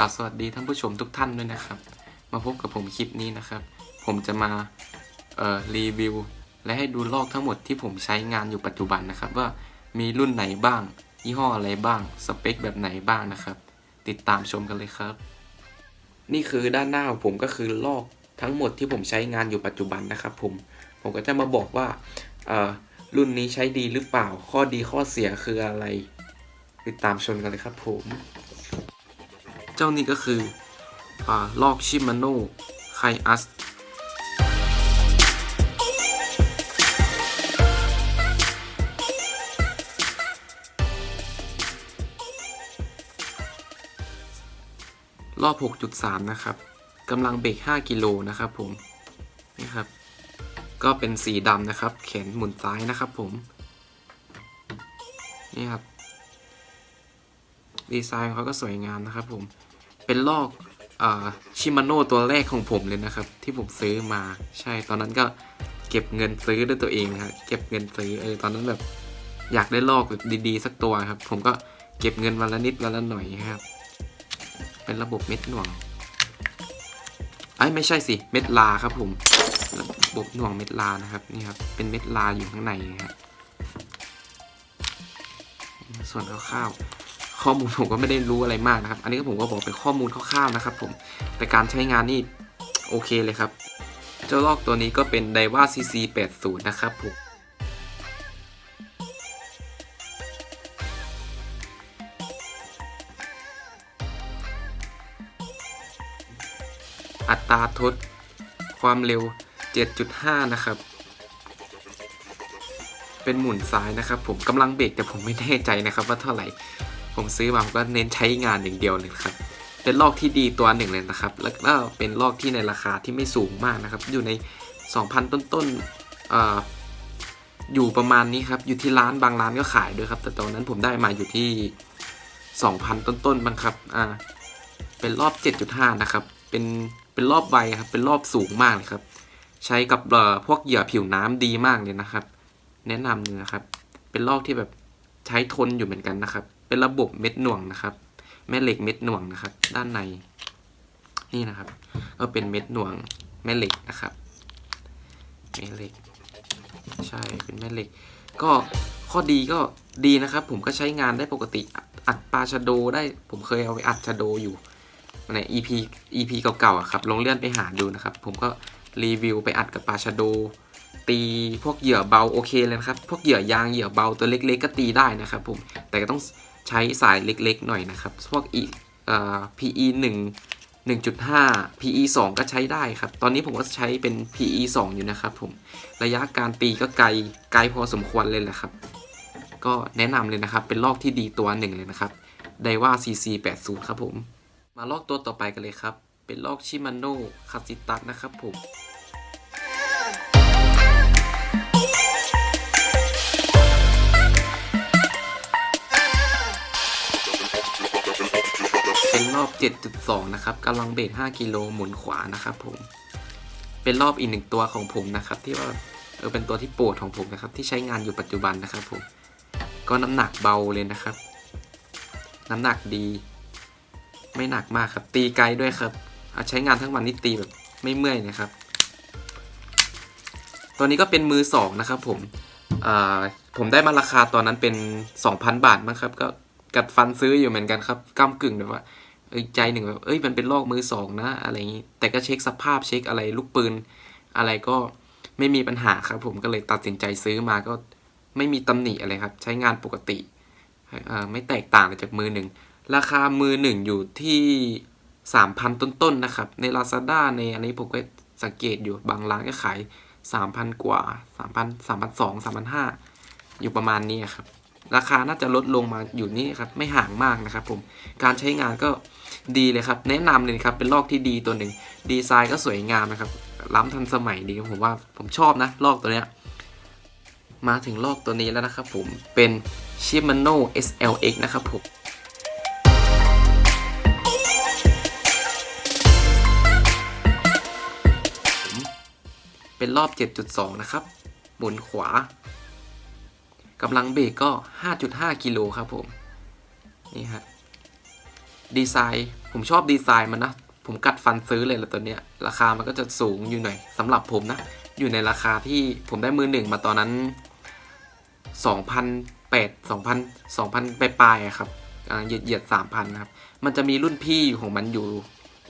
ราบสวัสดีท่านผู้ชมทุกท่านด้วยนะครับ มาพบกับผมคลิปนี้นะครับ ผมจะมารีวิว และให้ดูลอกทั้งหมดที่ผมใช้งานอยู่ปัจจุบันนะครับ ว่ามีรุ่นไหนบ้าง ยี่ห้ออะไรบ้าง สเปคแบบไหนบ้างนะครับ ติดตามชมกันเลยครับ นี่คือด้านหน้าของผมก็คือลอกทั้งหมดที่ผมใช้งานอยู่ปัจจุบันนะครับ ผมผมก็จะมาบอกว่ารุ่นนี้ใช้ดีหรือเปล่าข้อดีข้อเสียคืออะไร ติดตามชมกันเลยครับผม เจ้านี่ก็คืออลอกชิมาโน่ไคอัสรอบ 6.3 นะครับกำลังเบรก5 กิโลนะครับผม นี่ครับ ก็เป็นสีดำนะครับ แขนหมุนซ้ายนะครับผม นี่ครับ ดีไซน์ของเขาก็สวยงามนะครับผม เป็นลอกชิมาโน่ตัวแรกของผมเลยนะครับ ที่ผมซื้อมาใช่ตอนนั้นก็เก็บเงินซื้อด้วยตัวเองครับเก็บเงินซื้อเออตอนนั้นแบบอยากได้ลอกแบบดีๆ สักตัวครับ ผมก็เก็บเงินวันละนิดวันละหน่อยครับ เป็นระบบเม็ดหน่วงไอ้ไม่ใช่สิเม็ดลาครับผมระบบหน่วงเม็ดลานะครับนี่ครับเป็นเม็ดลาอยู่ข้างในครับส่วนคร่าวๆ ข้อมูลผมก็ไม่ได้รู้อะไรมากนะครับ อันนี้ก็ผมก็บอกเป็นข้อมูลคร่าวๆนะครับ ผมแต่การใช้งานนี่โอเคเลยครับ เจ้าลอกตัวนี้ก็เป็น Daiwa CC 80 นะครับผมอัตราทดความเร็ว 7.5 นะครับ เป็นหมุนซ้ายนะครับ ผมกำลังเบรกแต่ผมไม่แน่ใจนะครับว่าเท่าไหร่ ผมซื้อมาผมก็เน้นใช้งานอย่างเดียวเลยครับ เป็นลอกที่ดีตัวหนึ่งเลยนะครับ แล้วก็เป็นลอกที่ในราคาที่ไม่สูงมากนะครับ อยู่ใน 2,000 ต้นๆเอ่ออยู่ประมาณนี้ครับ อยู่ที่ร้านบางร้านก็ขายด้วยครับ แต่ตอนนั้นผมได้มาอยู่ที่ 2,000 ต้นๆบ้างครับ อ่า เป็นรอบ 7.5 นะครับ เป็น เป็นรอบไวครับ เป็นรอบสูงมากเลยครับ ใช้กับเอ่อพวกเหยื่อผิวน้ำดีมากเลยนะครับ แนะนำเลยนะครับ เป็นลอกที่แบบใช้ทนอยู่เหมือนกันนะครับ เป็นระบบเม็ดหน่วงนะครับ แม่เหล็กเม็ดหน่วงนะครับ ด้านใน นี่นะครับ ก็เป็นเม็ดหน่วงแม่เหล็กนะครับแม่เหล็ก ใช่เป็นแม่เหล็ก ก็ข้อดีก็ดีนะครับ ผมก็ใช้งานได้ปกติอัดปลาชะโดได้ผมเคยเอาไปอัดชะโดอยู่ใน EP EP เก่าๆอะครับลองเลื่อนไปหาดูนะครับ ผมก็รีวิวไปอัดกับปลาชะโด ตีพวกเหยื่อเบาโอเคเลยนะครับ พวกเหยื่อยางเหยื่อเบาตัวเล็ก ๆ ก็ตีได้นะครับ ผมแต่ก็ต้อง ใช้สายเล็กๆหน่อยนะครับ พวกอีเอ่อ PE 1 1.5 PE 2 ก็ใช้ได้ครับ ตอนนี้ผมก็ใช้เป็น PE 2 อยู่นะครับผม ระยะการตีก็ไกล ไกลพอสมควรเลยแหละครับ ก็แนะนำเลยนะครับ เป็นลอกที่ดีตัวหนึ่งเลยนะครับไดว่า CC 80ครับผม มาลอกตัวต่อไปกันเลยครับ เป็นลอกชิมาโน่คาซิตัสนะครับผม เป็นรอบ 7.2 นะครับกำลังเบรก5กิโลหมุนขวานะครับผม เป็นรอบอีกหนึ่งตัวของผมนะครับ ที่ว่าเออเป็นตัวที่โปรดของผมนะครับ ที่ใช้งานอยู่ปัจจุบันนะครับผม ก็น้ำหนักเบาเลยนะครับ น้ำหนักดี ไม่หนักมากครับ ตีไกลด้วยครับอะใช้งานทั้งวันนี่ตีแบบไม่เมื่อยนะครับ ตัวนี้ก็เป็นมือสองนะครับผมอ่าผมได้มาราคาตอนนั้นเป็น 2,000 บาทมั้งครับก็ กัดฟันซื้ออยู่เหมือนกันครับก้ากึ่งแบบว่าใจหนึ่งแบบเอ้ยมันเป็นลอกมือสองนะ อะไรอย่างนี้ แต่ก็เช็คสภาพเช็คอะไรลูกปืน อะไรก็ไม่มีปัญหาครับ ผมก็เลยตัดสินใจซื้อมาก็ไม่มีตำหนิอะไรครับ ใช้งานปกติไม่แตกต่างจากมือหนึ่งราคามือหนึ่งอยู่ที่สามพันต้นๆนะครับ ใน Lazada ในอันนี้ผมก็สังเกตอยู่บางร้านก็ขายสามพันกว่าสามพันสามพันสองสามพันห้าอยู่ประมาณนี้ครับ ราคาน่าจะลดลงมาอยู่นี่ครับไม่ห่างมากนะครับผมการใช้งานก็ดีเลยครับ แนะนำเลยครับเป็นลอกที่ดีตัวหนึ่งดีไซน์ก็สวยงามนะครับ ล้ำทันสมัยดีผมว่าผมชอบนะลอกตัวเนี้ยมาถึงลอกตัวนี้แล้วนะครับผมเป็น Shimano SLX นะครับผมเป็นรอบ 7.2 นะครับ หมุนขวา กำลังเบรกก็ 5.5 กิโลครับผม นี่ฮะ ดีไซน์ ผมชอบดีไซน์มันนะ ผมกัดฟันซื้อเลยละตัวเนี้ย ราคามันก็จะสูงอยู่หน่อยสำหรับผมนะ อยู่ในราคาที่ผมได้มือหนึ่งมาตอนนั้นสองพันแปดสองพันสองพันปลายๆอะครับเหยียดเหยียดสามพันครับ มันจะมีรุ่นพี่ของมันอยู่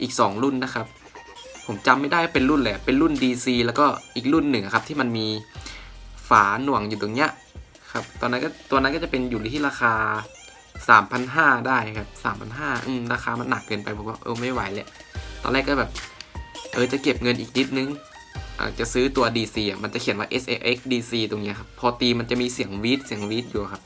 อีกสองรุ่นนะครับ ผมจำไม่ได้เป็นรุ่นแหละ เป็นรุ่น DC แล้วก็อีกรุ่นหนึ่งครับ ที่มันมีฝาหน่วงอยู่ตรงเนี้ย ครับ ตอนนั้นก็ตัวนั้นก็จะเป็นอยู่ที่ราคา 3,500 ได้ครับ 3,500อืมราคามันหนักเกินไปผมว่าเออไม่ไหวเลยตอนแรกก็แบบ เออจะเก็บเงินอีกนิดนึงจะซื้อตัว DC อะมันจะเขียนว่า SAX DC ตรงเนี้ยครับ พอตีมันจะมีเสียงวีดเสียงวีดอยู่ครับ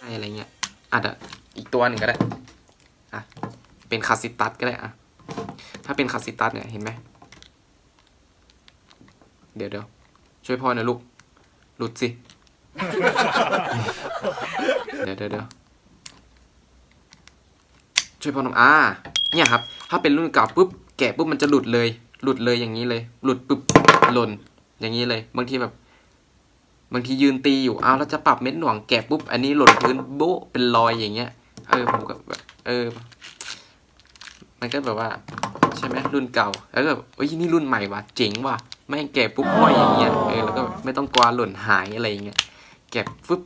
อะไรเงี้ยอาจจะอีกตัวหนึ่งก็ได้ อะ เป็นคาสิตัสก็ได้อะ ถ้าเป็นคาสิตัสเนี่ย เห็นไหม เดี๋ยวเดี๋ยวช่วยพ่อหน่อยลูก หลุดสิ เดี๋ยวเดี๋ยวเดี๋ยวช่วยพ่อหน่อยอ่า เนี่ยครับ ถ้าเป็นรุ่นเก่าปุ๊บแกะปุ๊บมันจะหลุดเลย หลุดเลยอย่างนี้เลย หลุดปุ๊บหล่นอย่างนี้เลย บางทีแบบ บางทียืนตีอยู่อ้าวแล้วจะปรับเม็ดหน่วงแกะปุ๊บอันนี้หล่นพื้นโบ๊ะเป็นรอยอย่างเงี้ยเออผมก็แบบเออ มันก็แบบว่า ใช่ไหมรุ่นเก่า แล้วก็แบบเอ้ยนี่รุ่นใหม่ว่ะเจ๋งว่ะ แม่งแกะปุ๊บห้อยอย่างเงี้ยเออแล้วก็ไม่ต้องกลัวหล่นหายอะไรอย่างเงี้ยแกะฟึบ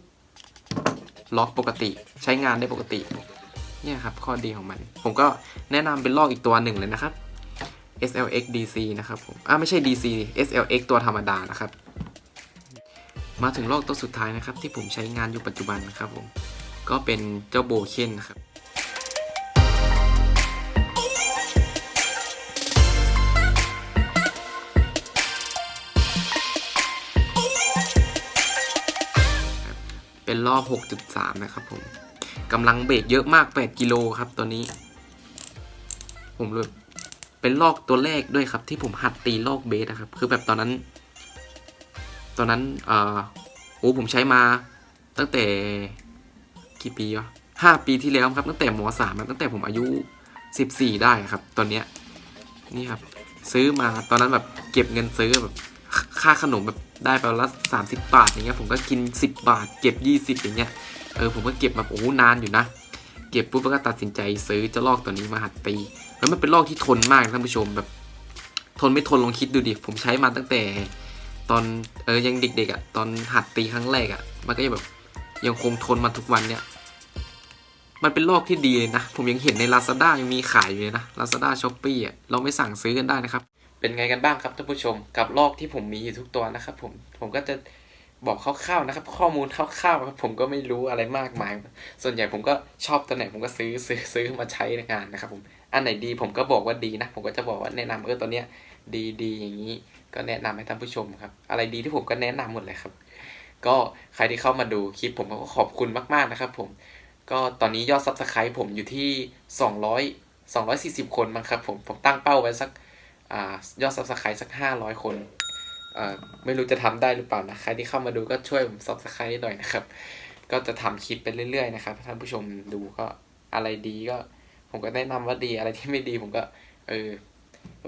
ล็อกปกติใช้งานได้ปกติเนี่ยครับข้อดีของมัน ผมก็แนะนำเป็นลอกอีกตัวหนึ่งเลยนะครับ SLX DC นะครับผมอ่าไม่ใช่ DC SLX ตัวธรรมดานะครับ มาถึงลอกตัวสุดท้ายนะครับ ที่ผมใช้งานอยู่ปัจจุบันนะครับผมก็เป็นเจ้าโบเคนนะครับ เป็นรอบ 6.3 นะครับผมกำลังเบรกเยอะมาก 8 กิโลครับตัวนี้ ผมเลยเป็นลอกตัวแรกด้วยครับ ที่ผมหัดตีลอกเบสนะครับ คือแบบตอนนั้น ตอนนั้นเอ่อโอ้ผมใช้มา ตั้งแต่กี่ปีวะห้าปีที่แล้วครับ ตั้งแต่มสามตั้งแต่ผมอายุสิบสี่ได้ครับ ตอนเนี้ยนี่ครับ ซื้อมาตอนนั้นแบบเก็บเงินซื้อแบบค่าขนมแบบ ได้ไปละสามสิบบาทอย่างเงี้ยผมก็กินสิบบาท เก็บยี่สิบอย่างเงี้ยเออผมก็เก็บแบบโอ้นานอยู่นะ เก็บปุ๊บก็ตัดสินใจซื้อเจะลอกตัวนี้มาหัดตีแล้วมันเป็นลอกที่ทนมากท่านผู้ชมแบบ ทนไม่ทนลองคิดดูดิผมใช้มาตั้งแต่ ตอนเออยังเด็กๆอะ่ะตอนหัดตีครั้งแรกอะ่ะ มันก็ยังแบบยังคงทนมาทุกวันเนี่ยมันเป็นลอกที่ดีเลยนะ ผมยังเห็นใน Lazada ยังมีขายอยู่เลยนะ Lazada s h o p e e อะเราไม่สั่งซื้อกันได้นะครับ เป็นไงกันบ้างครับท่านผู้ชม กับลอกที่ผมมีอยู่ทุกตัวนะครับ ผมผมก็จะบอกคร่าวๆนะครับ ข้อมูลคร่าวๆครับผมก็ไม่รู้อะไรมากมาย ส่วนใหญ่ผมก็ชอบตัวไหนผมก็ซื้อซื้อซื้อมาใช้ในงานนะครับ ผมอันไหนดีผมก็บอกว่าดีนะ ผมก็จะบอกว่าแนะนำเออตัวเนี้ย ดีดีอย่างนี้ ก็แนะนำให้ท่านผู้ชมครับ อะไรดีที่ผมก็แนะนำหมดเลยครับ ก็ใครที่เข้ามาดูคลิปผมก็ขอบคุณมากๆนะครับ ผมก็ตอนนี้ยอดซับสไครต์ผมอยู่ที่ 200 240 คนมั้งครับ ผมผมตั้งเป้าไว้สัก ยอดซับสไครต์สัก 500 คนเอ่อไม่รู้จะทำได้หรือเปล่านะ ใครที่เข้ามาดูก็ช่วยผมซับสไครต์หน่อยนะครับ ก็จะทำคลิปไปเรื่อยๆนะครับ ท่านผู้ชมดูก็อะไรดีก็ ผมก็แนะนำว่าดีอะไรที่ไม่ดีผมก็ เออ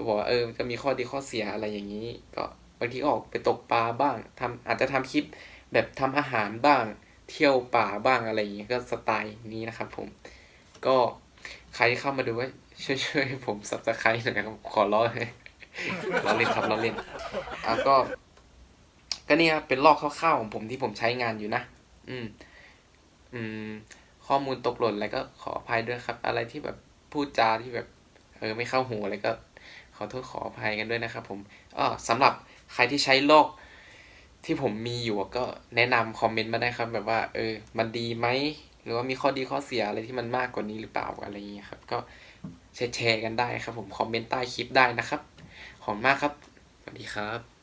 บอกว่าเออจะมีข้อดีข้อเสียอะไรอย่างนี้ ก็บางทีก็ออกไปตกปลาบ้างทำอาจจะทำคลิปแบบทำอาหารบ้าง เที่ยวป่าบ้างอะไรอย่างนี้ก็สไตล์นี้นะครับ ผม ก็ใครที่เข้ามาดูก็ ช่วยช่วยๆผมสับสไครต์หน่อยครับขอร้องเลยล้อเล่นครับล้อเล่นอะก็ ก็นี่ครับเป็นลอกคร่าวๆของผมที่ผมใช้งานอยู่นะอืม อืม ข้อมูลตกหล่นอะไรก็ขออภัยด้วยครับ อะไรที่แบบพูดจาที่แบบ เออ ไม่เข้าหูอะไรก็ ขอโทษขออภัยกันด้วยนะครับ ผมอ๋อสำหรับใครที่ใช้ลอกที่ผมมีอยู่ก็แนะนำคอมเมนต์มาได้ครับ แบบว่า เออ มันดีไหมหรือว่ามีข้อดีข้อเสียอะไรที่มันมากกว่านี้หรือเปล่าอะไรอย่างเงี้ยครับ ก็ แชร์กันได้ครับผมคอมเมนต์ใต้คลิปได้นะครับ ขอบคุณมากครับ สวัสดีครับ